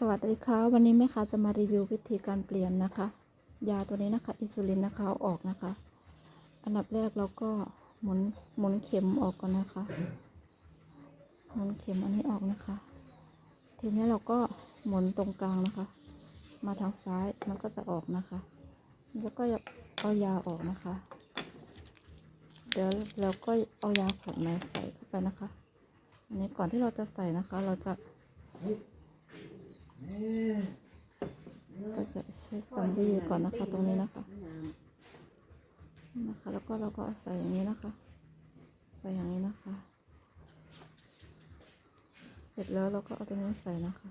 สวัสดีค่ะ วันนี้แม่ค้าจะมารีวิววิธีการเปลี่ยนนะคะ ยาตัวนี้นะคะ อินซูลินนะคะออกนะคะ อันดับแรกเราก็หมุนหมุนเข็มออกก่อนนะคะ หมุนเข็มอันนี้ออกนะคะ ทีนี้เราก็หมุนตรงกลางนะคะ มาทางซ้ายมันก็จะออกนะคะ แล้วก็เอายาออกนะคะ เดี๋ยวเราก็เอายาขวดใหม่ใส่เข้าไปนะคะ อันนี้ก่อนที่เราจะใส่นะคะ เราจะ ก็จะใช้สำลีก่อนนะคะ ตรงนี้นะคะ นะคะ แล้วก็เราก็ใส่อย่างนี้นะคะ ใส่อย่างนี้นะคะ เสร็จแล้วเราก็เอาตัวนี้ใส่นะคะ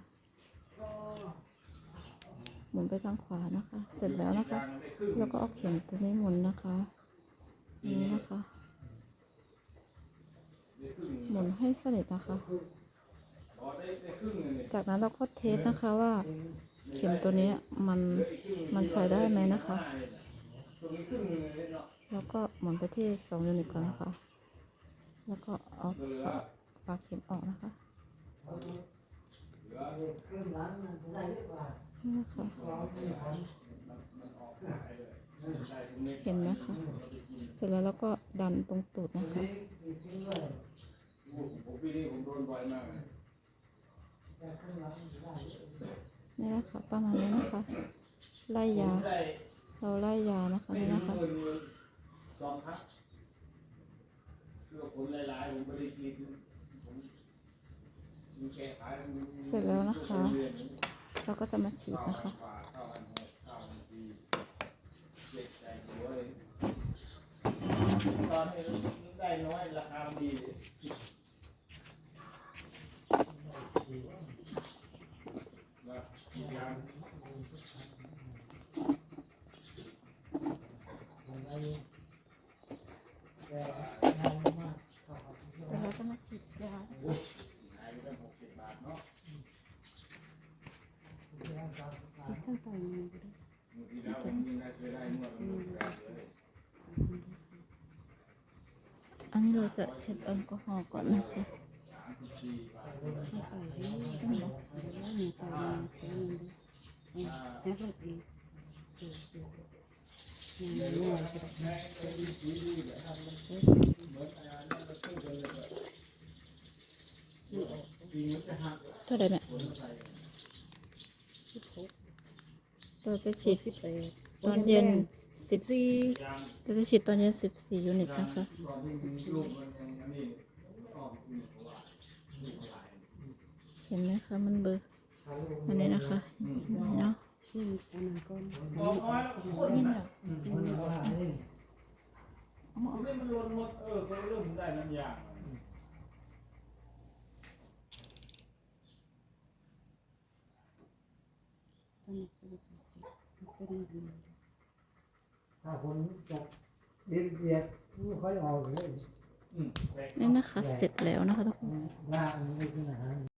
หมุนไปทางขวานะคะ เสร็จแล้วนะคะ แล้วก็เอาเข็มตัวนี้หมุนนะคะ นี้นะคะ หมุนให้สนิทนะคะ จากนั้นเราก็เทสนะคะว่าเข็มตัวนี้มันมันใช้ได้ไหมนะคะ แล้วก็หมุนไปที่สองยูนิตก่อนนะคะ แล้วก็เอาฝาฝาเข็มออกนะคะนี่นะคะเห็นไหมคะ เสร็จแล้วเราก็ดันตรงตูดนะคะ ผมปีนี้ผมโดนบ่อยมากเลย นี่นะคะประมาณนี้นะคะ ไล่ยา เราไล่ยานะคะนี่นะคะเสองครับผมหลายๆผมบริกินผมเสร็จแล้วนะคะ เราก็จะมาฉีดนะคะ ตอนนี้ได้น้อยราคาดีนะอีกอย่าง เดี๋ยวเราจะมาฉีดยา ขายไปตั้งหกสิบบาทเนาะ ฉีดขั้นตอนนี้ก็ได้ บางทีแล้วผมยังได้เคยได้นว ดมันหมดแล้วเลยอันนี้เราจะเช็ดแอลกอฮอล์ก่อนนะคะสามสิบสี่บาทต้องบอกถ้า เท่าไหร่แม่เราจะฉีดตอนเย็นสิบสี่เราจะฉีดตอนเย็นสิบสี่ยูนิตนะคะก่อนที่ลูกมันยังอันนี้ออกอยู่เพราะว่าลูกหลายเห็นไหมคะมันเบลอร์อันนี้นะคะนี่เนาะออกน้อยแล้วคนนี่แบบนี่มันลนหมดเออก็เริ่มได้น้ำยาง ถ้าคนจะเบียดเบียดไม่ค่อยออกเลยนี่นะคะเสร็จแล้วนะคะทุกคนล่าอันนี้ขึ้นอาหาร